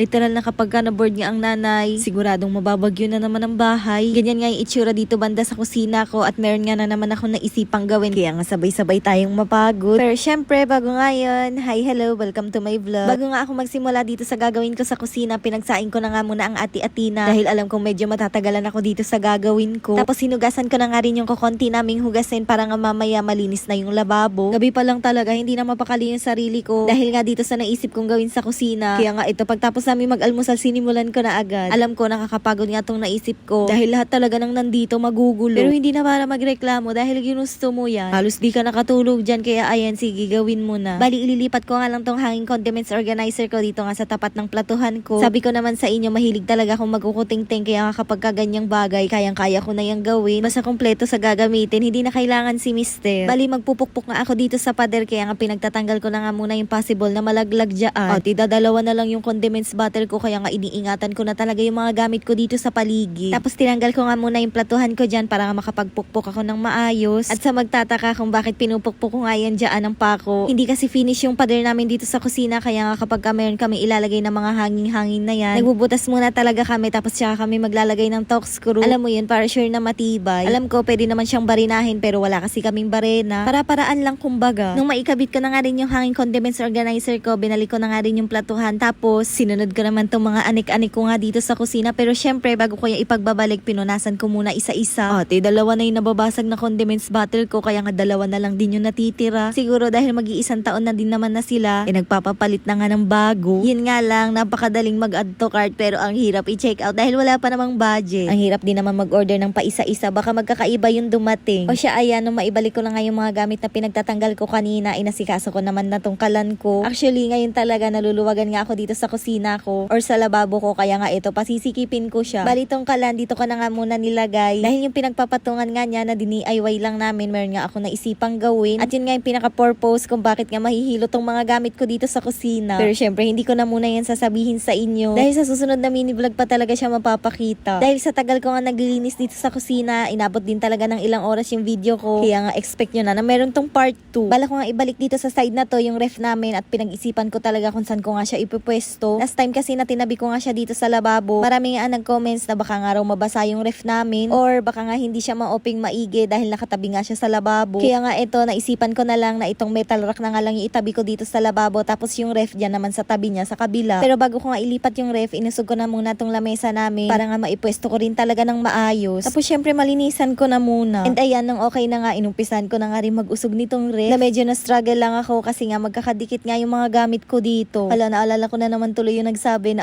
Literal na kapag ka na-board nga ang nanay, siguradong mababagyo na naman ang bahay. Ganyan nga yung itsura dito banda sa kusina ko at meron nga na naman ako naisipang gawin. Kaya nga sabay-sabay tayong mapagod. Pero syempre, bago nga yun, hi, hello, welcome to my vlog. Bago nga ako magsimula dito sa gagawin ko sa kusina, pinagsain ko na nga muna ang ati-atina dahil alam kong medyo matatagalan ako dito sa gagawin ko. Tapos hinugasan ko na nga rin yung kukonti naming hugasin para nga mamaya malinis na yung lababo. Gabi pa lang talaga, hindi na mapakali yung sarili ko dahil nga dito sa naisip kong gawin sa kusina. Kaya nga ito, pagtapos namin mag-almusal, sinimulan ko na agad. Alam ko, nakakapagod nga tong naisip ko dahil lahat talaga ng nandito magugulo. Pero hindi na para magreklamo dahil ginusto mo yan. Halos di ka nakatulog dyan, kaya ayan, sige, gawin mo na. Bali, ililipat ko nga lang tong hanging condiments organizer ko dito nga sa tapat ng platuhan ko. Sabi ko naman sa inyo, mahilig talaga akong magkukuting-ting kaya kapag kaganyang bagay, kayang-kaya ko na yung gawin. Basta kompleto sa gagamitin, hindi na kailangan si mister. Bali, magpupukpok nga ako dito sa pader kaya nga pinagtatanggal ko na nga muna yung possible na malaglag dyan. At idadalawa na lang yung condiments bottle ko kaya nga iniingatan ko na talaga yung mga gamit ko dito sa paligid. Tapos tinanggal ko nga muna yung platuhan ko dyan para makapagpukpok ako ng maayos. At sa magtataka kung bakit pinupukpok ko nga yan dyan ng pako. Hindi kasi finish yung pader namin dito sa kusina kaya nga kapag ka meron kami ilalagay ng mga hanging-hangin na yan, nagbubutas muna talaga kami tapos tsaka kami maglalagay ng torx screw. Alam mo yun, para sure na matibay. Alam ko, pwede naman siyang barinahin pero wala kasi kaming barena. Para-paraan lang kumbaga. Nung maikabit ko na nga rin yung hanging condiments organizer ko, binalik ko na nga rin yung platuhan. Tapos, sinunod ko naman tong mga anik-anik ko nga dito sa kusina. Pero syempre, bago ko yung ipagbabalik, pinunasan ko muna isa-isa. Ate, dalawa na yung nababasag na condiments bottle ko, kaya nga dalawa na lang din yung natitira. Siguro dahil mag-iisang taon na din naman na sila, eh nagpapapalit na nga ng bago. Yun nga lang, napakadaling mag-add to cart pero ang hirap i-check out dahil wala pa namang budget. Ang hirap din naman mag-order ng paisa-isa, baka magkakaiba yung dumating. O siya, ayan, nung maibalik ko na nga yung mga gamit na pinagtatanggal ko kanina, inasikaso ko naman na tong kalan ko. Actually, ngayon talaga naluluwagan nga ako dito sa kusina ko or sa lababo ko, kaya nga ito, pasisikipin ko siya. Bali tong kalan, dito ko na nga muna nilagay. Dahil yung pinagpapatungan nga niya na dini-IY lang namin, meron nga ako naisipang gawin. At yun nga yung pinaka-purpose kung bakit nga mahihilo tong mga gamit ko dito sa kusina. Pero syempre, hindi ko na muna yan sasabihin sa inyo. Dahil sa susunod na mini vlog pa talaga siya mapapakita. Dahil sa tagal ko nga naglilinis dito sa kusina, inabot din talaga ng ilang oras yung video ko. Kaya nga expect nyo na na meron tong part 2. Bala ko nga ibalik dito sa side na to yung ref namin at pinag-isipan ko talaga kung saan ko nga siya ipupwesto. Last time kasi na tinabi ko nga siya dito sa lababo, marami nga nag-comments na baka nga raw mabasa yung ref namin or baka nga hindi siya ma-open maigi dahil nakatabi nga siya sa lababo. Kaya nga ito, naisipan ko na lang na itong metal rack na nga lang yung itabi ko dito sa lababo tapos yung ref dyan naman sa tabi niya sa kabila. Pero bago ko nga ilipat yung ref, inusog ko na muna tong lamesa namin para nga maipwesto ko rin talaga ng maayos. Tapos syempre malinisan ko na muna. And ayan, nung okay na nga, inumpisan ko na nga rin mag-usog nitong ref. Na medyo na-struggle lang ako kasi nga magkakadikit nga yung mga gamit ko dito. Hala, naalala ko na naman tuloy yung nagsabi na